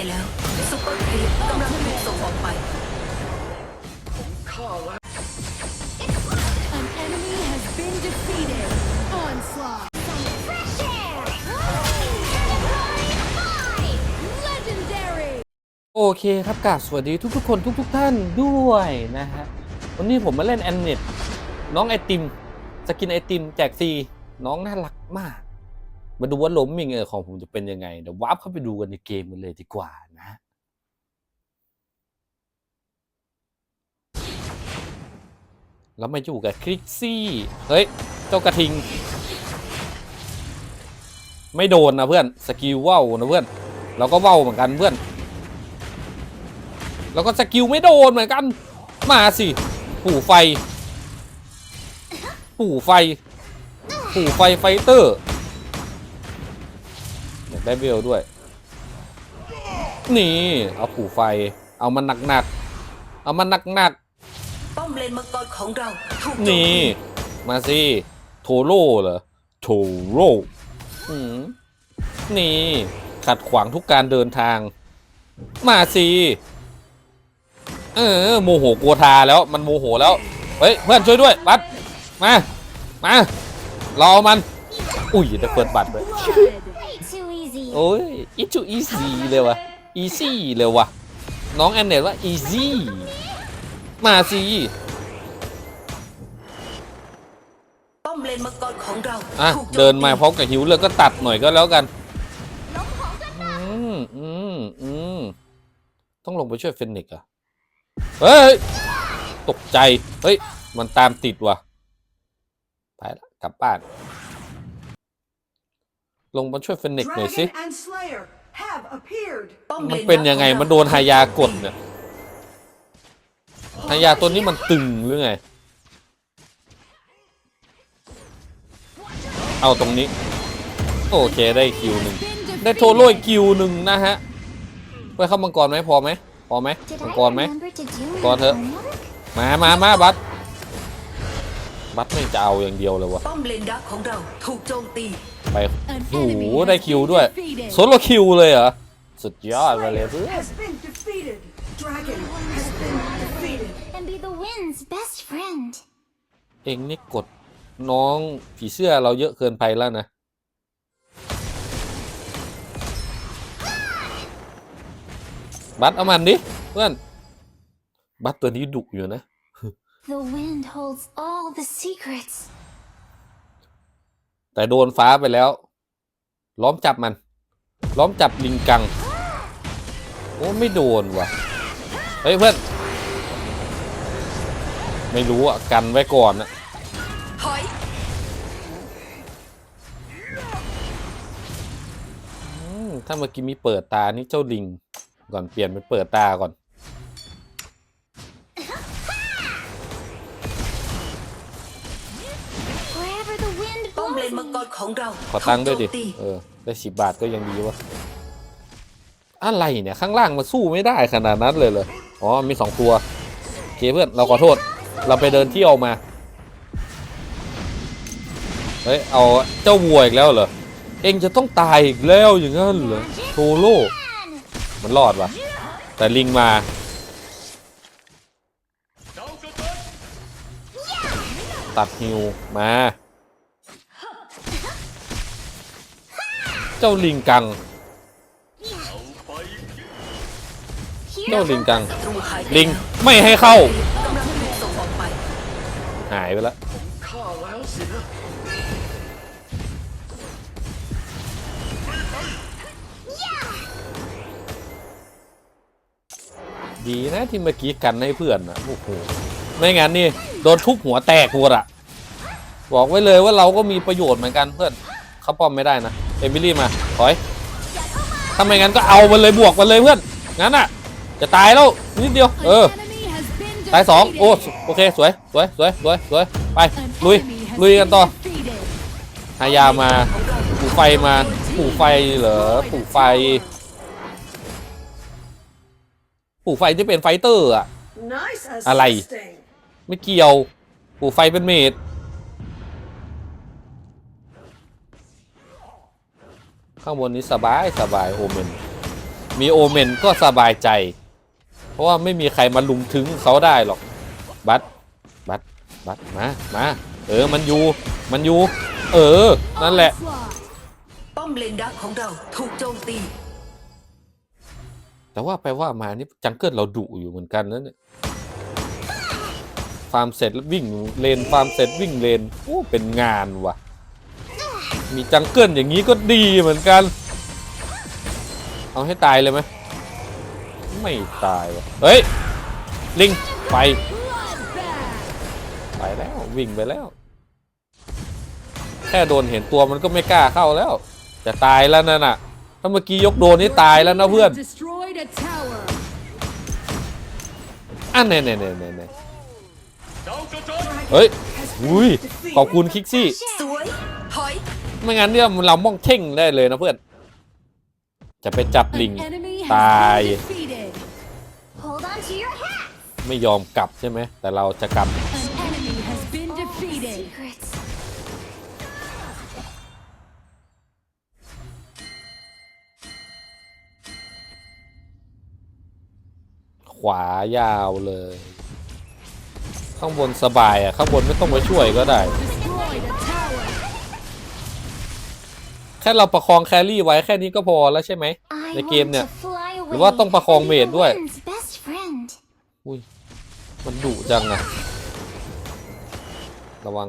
ไปแล้วซุปเปอร์ครีปกำลังถูกส่งออกไป An enemy has been defeated. Onslaught. Legendary. โอเคครับกราบสวัสดีทุกๆคนทุก ๆ ท่านด้วยนะฮะ วันนี้ผมมาเล่นแอนเน็ตน้องไอติม สกินไอติมแจกฟรีน้องน่ารักมาก มาดูว่าล้มมิงเออของผมจะเป็นยังไงเดี๋ยววาร์ปเข้าไปดูกันในเกมกันเลยดีกว่านะแล้วมาอยู่กับคลิกซี่ เฮ้ย เจ้ากระทิง ไม่โดนนะเพื่อน สกิลว่าวนะเพื่อน เราก็ว่าวเหมือนกันเพื่อน แล้วก็สกิลไม่โดนเหมือนกัน มาสิ ปู่ไฟ ปู่ไฟ ปู่ไฟไฟเตอร์อ ได้เบลด้วย นี่ เอาปู่ไฟ เอามันหนักๆ เอามันหนักป้อมเลนมังกรของเราถูกๆ โจมนี่ ตีมาสิ โทโร่เหรอ โทโร่อืมนี่ ขัดขวางทุกการเดินทาง มาสิ เออโมโหกลัวทาแล้ว มันโมโหแล้ว เฮ้ย เพื่อนช่วยด้วย บัตรมา มาเราเอามัน อุ้ยได้เปิดบัตรเลย Blood. Too easy. โอ้ยอีจูอีซี่เลยวะอีซี่เลยวะน้องแอนเนตว่าอีซี่มาสิป้อมเลนมังกรของเราอะถูกโจมตีเดินมาพร้อมกับหิวเลยก็ตัดหน่อยก็แล้วกันอืมอืมอืมต้องลงไปช่วยเฟนนิกซ์เหรอะเฮ้ยตกใจ เฮ้ย มันตามติดว่ะไปละกลับบ้าน ลงมาช่วยเฟนนิกซ์หน่อยสิ Dragon and Slayer have appeared. ป้อมมันลเป็นยังไงของรามันโดนฮายากดเนี่ยฮายาตัวนี้มันตึงหรือไง เอาตรงนี้ โอเคได้คิวหนึ่ง Been ได้โทโร่อีก defeated. คิวหนึ่งนะฮะไปเข้ามังกรไหมพอไหมพอไหม Did มัง I กรไหม remember to do Con my thử. homework? มามามาบัส บัสไม่จะเอาอย่างเดียวเลยวะป้อมเลนดักของเราถูกโจมตีไป An โอ้โห enemy ได้ has คิว been ด้วย defeated. โซโลคิวเลยเหรอ สุดยอดไปเลย Slayer เพื่อน has been defeated. Dragon has been defeated. And be the wind's best friend. เองนี่กดน้องผีเสื้อเราเยอะเกินไปแล้วนะบัสเอามันดิเพื่อนบัสตัวนี้ดุอยู่นะ The wind holds all the secrets. แต่โดนฟ้าไปแล้ว ล้อมจับมัน ล้อมจับลิงกัง โอ้ไม่โดนว่ะ เฮ้ยเพื่อน ไม่รู้อะ กันไว้ก่อนนะถอยอืมถ้าเมื่อกี้มีเปิดตานี่เจ้าลิง ก่อนเปลี่ยนเป็นเปิดตาก่อน น blows มังก me. รของเราขอตังค์ด้วยดิถูกโจมตีเออ ได้สิบบาทก็ยังดีวะ อะไรเนี่ย ข้างล่างมาสู้ไม่ได้ขนาดนั้นเลยเลยอ๋อ มีสองตัวโอเคเพื่อน เราขอโทษ เราไปเดินเที่ยวมา เฮ้ย เอาเจ้าวัวอีกแล้วเหรอ เองจะต้องตายอีกแล้วอย่างนั้นเหรอโทโร่มันรอดวะแต่ลิงมาตัดฮิวมา เจ้าลิงกัง เจ้าลิงกัง ลิงไม่ให้เข้า หายไปแล้วดีนะที่เมื่อกี้กันให้เพื่อนนะโอ้โหไม่งั้นนี่โดนทุบหัวแตกหมดอะบอกไว้เลยว่าเราก็มีประโยชน์เหมือนกันเพื่อนเขาป้อมไม่ได้นะ เอมิลี่มาถอยถ้าไม่งั้นก็เอามันเลยบวกมันเลยเพื่อน งั้นอะจะตายแล้วนิดเดียว An เออ enemy has been ตายสองโอ้ defeated. โอเคสวยสวยสวยสวยสวยไป An ลุย enemy has ลุยกัน been ต่อ defeated. หายามาปู่ไฟมาปู่ไฟเหรอปู่ไฟปู่ไฟที่เป็นไฟเตอร์อะ Nice Alay. assisting. ไม่เกี่ยวปู่ไฟเป็นเมด ข้างบนนี้สบายสบายโอเมน มีโอเมนก็สบายใจ เพราะว่าไม่มีใครมาลุมถึงเขาได้หรอก บัตบัตบัตมามาเออมันอยู่มันอยู่ เออ นั่นแหละ Onslaught. ป้อมเลนดักของเราถูกโจมตี แต่ว่าไปว่ามานี่จังเกิลเราดุอยู่เหมือนกันนะเนี่ยฟาร์มเสร็จแล้ววิ่งเลนฟาร์มเสร็จวิ่งเลนโอ้เป็นงานว่ะ มีจังเกิลอย่างนี้ก็ดีเหมือนกัน เอาให้ตายเลยไหมไม่ตายวะเฮ้ย ลิง ไป ไปแล้ววิ่งไปแล้ว แค่โดนเห็นตัวมันก็ไม่กล้าเข้าแล้ว จะตายแล้วนั่นน่ะ ถ้าเมื่อกี้ยกโดนนี่ตายแล้วนะเพื่อน อันเน่เน่เน่เน่เน่เฮ้ยอุ้ยขอบคุณคิกซี่ ไม่งั้นเนี่ยเราม่องเท่งได้เลยนะเพื่อน จะไปจับลิง An enemy ตาย has been defeated. Hold on to your hat. ไม่ยอมกลับใช่ไหม แต่เราจะกลับ An enemy has been All the defeated. secrets. ขวายาวเลย ข้างบนสบายอะ ข้างบนไม่ต้องมาช่วยก็ได้ แค่เราประคองแครี่ไว้แค่นี้ก็พอแล้วใช่ไหม I ในเกม want เนี่ย to fly หรือว่า away ต้องประคอง and เม be ด the ด้วย wind's best friend. อุ้ย มันดุจังอะระวัง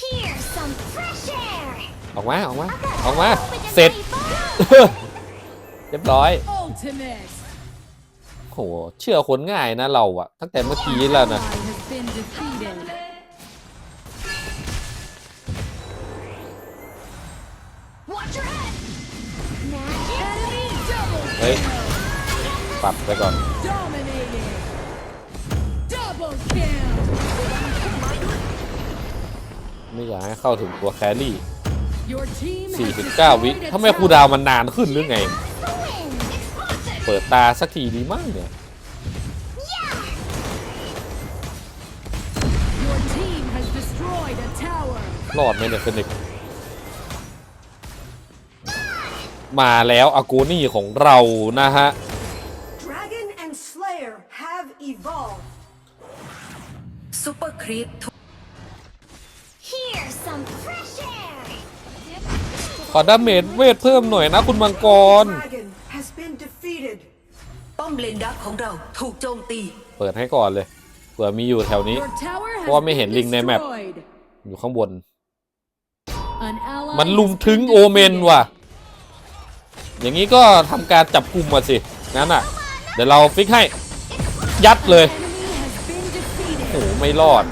Here's some fresh air. ออกมา ออกมา ออกมา เสร็จ เรียบร้อย Ultimate. โหเชื่อคนง่ายนะเราอะตั้งแต่เมื่อกี้แล้วนะเฮ้ยปรับไปก่อนไม่อยากให้เข้าถึงตัวแครี่ 49 วิทำไมคูดาวมันนานขึ้นหรือไง เปิดตาสักทีดีมากเนี่ย Your team has destroyed a tower. รอดไหมเนี่ยฟินิกซ์มาแล้วอากูนี่ของเรานะฮะ Dragon and Slayer have evolved. ซุปเปอร์ครีปถูก Here's some fresh air. ขอดาเมจเวทเพิ่มหน่อยนะคุณมังกร Dragon has been defeated. ป้ อมเลนดักของเราถูกโจมตีเปิดให้ก่อนเลยเผื่อมีอยู่แถวนี้ Your tower เพราะว่า has ไม่เห็น been ลิงในแมป destroyed. อยู่ข้างบน An ally มันลุม has ถึง been โอเมน defeated. ว่ะ อย่างนี้ก็ทำการจับกลุ่มมาสิ งั้นอะ เดี๋ยวเราฟิกให้ ยัดเลย Enemy has been defeated. โอ้โหไม่รอด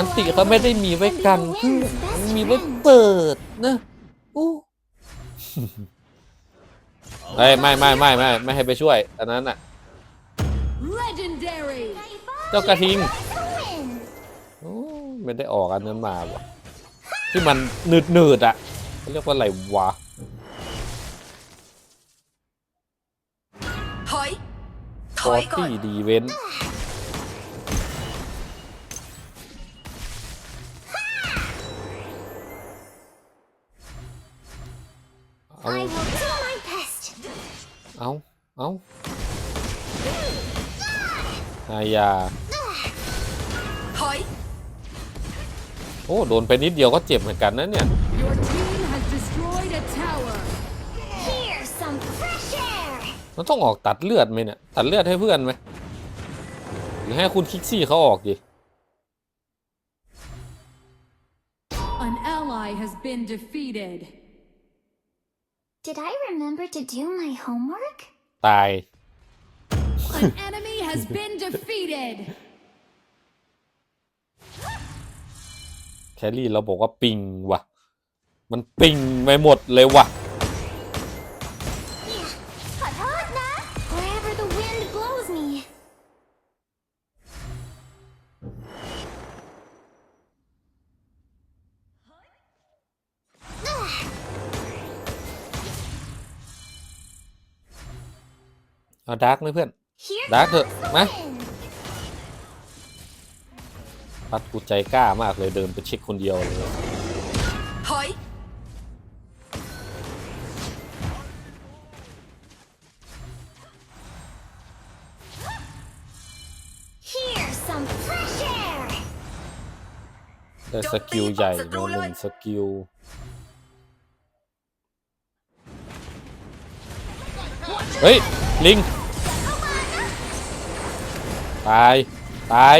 อันติ fly เขาไม่ได้มีไว้กัน and be เพื่อน the wind's มัน best มีไว้ friend. เปิดนะอู้เฮ้ยไม่ไม่ไม่ไม่ไม่ให้ไปช่วยอันนั้นอะ Legendary. เจ้ากระทิง The wind. โอ้ไม่ได้ออกอันนั้นมาว่ะที่มันหนืดหนืดๆอะเขาเรียกว่าอะไรวะถอยถคออยร์ก่อนตี้ดีเวน เอา I will do my best. เอาเอาอายาถอยโอ้ โดนไปนิดเดียวก็เจ็บเหมือนกันนะเนี่ย Your team has destroyed a tower. Here's some fresh air. มันต้องออกตัดเลือดไหมเนี่ย ตัดเลือดให้เพื่อนไหมหรือให้คุณคิกซี่เขาออกดิ An ally has been defeated. Did I remember to do my homework? ตาย An enemy has been defeated. แครี่เราบอกว่าปิงว่ะ มันปิงไปหมดเลยว่ะ เอาดาร์กไหมเพื่อน Here ดักเถอะมา win. ปัดกูใจกล้ามากเลยเดินไปเช็คคนเดียวเลยถอย Here's some fresh air. ได้สกิลใหญ่มาหนึ่งสกิลเฮ้ย ลิง ตาย ตาย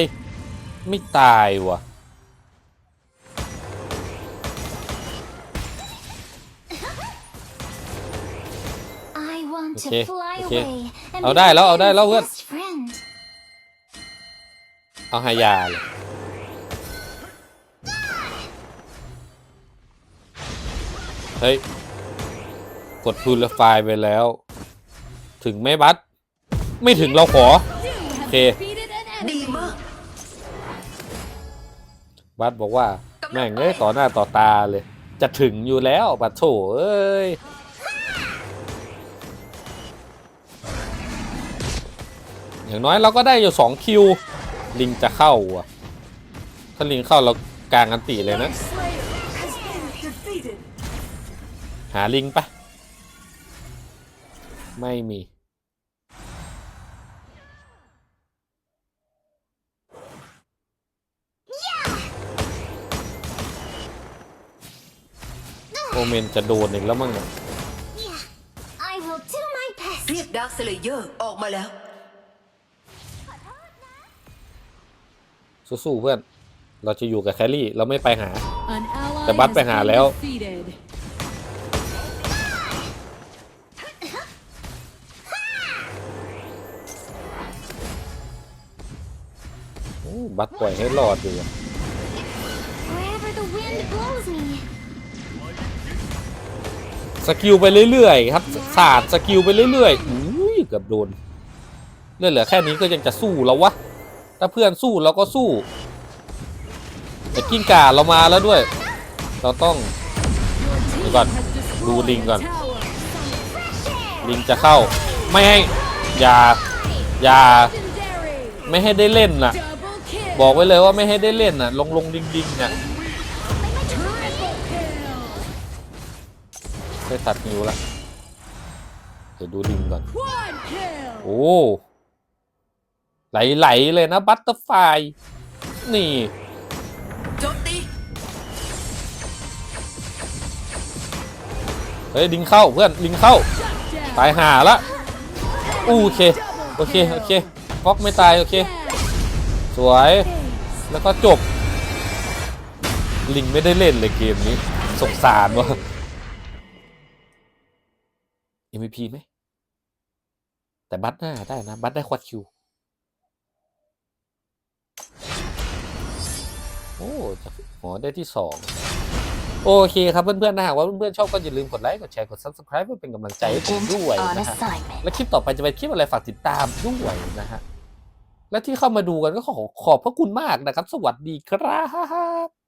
ไม่ตายว่ะ I want to Okay, fly okay. away and เอา be ได้แล้ว เอาได้ my แล้วเพื่อน best friend. เอาหายาเลยเฮ้ย กดพูลไฟล์ไปแล้ว ถึงไหม่บัสไม่ถึงเราขอ You have Okay. defeated an ดี enemy. มากบัสบอกว่า แม่งเอ้ยต่อหน้าต่อตาเลย จะถึงอยู่แล้วบัสโถเอ้ยอย่างน้อยเราก็ได้อยู่สองคิว ลิงจะเข้าอะ ถ้าลิงเข้าเรากลางอันติเลยนะ Slayer has been defeated. หาลิงปะไม่มี เมนจะโดนอีกแล้วมั้งเนี่ย I will do my best. เรียกดาร์คสเลเยอร์ออกมาแล้ว สู้ๆเพื่อน เราจะอยู่กับแครี่ เราไม่ไปหา An ally แต่บัส has ไปหา been แล้ว defeated. โอ้บัตปล่อยให้รอดอยู่อะ สกิลไปเรื่อยๆครับศาสตร์สกิลไปเรื่อยๆอุ้ยเกือบโดนเลือดเหลือแค่นี้ก็ยังจะสู้แล้ววะถ้าเพื่อนสู้เราก็สู้แต่กิ้งก่าเรามาแล้วด้วย เราต้อง Your team Got- has Đu destroyed Linh a còn. tower. Fresh air. ลิงจะเข้า ไม่ให้อย่าอย่าไม่ให้ได้เล่นน่ะ บอกไว้เลยว่าไม่ให้ได้เล่นน่ะ ลงลงดิงดิงน่ะ ได้ตัดนิ้วละเดี๋ยวดูลิงก่อน Quad kill. โอ้ไหลๆเลยนะบัตเตอร์ไฟนี่โจมตีเฮ้ยลิงเข้าเพื่อนลิงเข้า Shut down. ตายห่าละโอเค โอเค โอเคฟอกไม่ตาย โอเค สวย แล้วก็จบ ลิงไม่ได้เล่นเลยเกมนี้ สงสารว่ะ MVP ไหม แต่บัตหน้าได้นะ บัตได้ควอดคิว โอ้จากหอได้ที่สองโอเคครับเพื่อนๆนะหากว่าเพื่อนๆชอบก็อย่าลืมกดไลค์ กดแชร์ กด Subscribe เพื่อเป็นกำลังใจให้ผมด้วย On นะฮะ assignment. และคลิปต่อไปจะเป็นคลิปอะไรฝากติดตามด้วยนะฮะ และที่เข้ามาดูกันก็ขอขอบพระคุณมากนะครับ สวัสดีครับ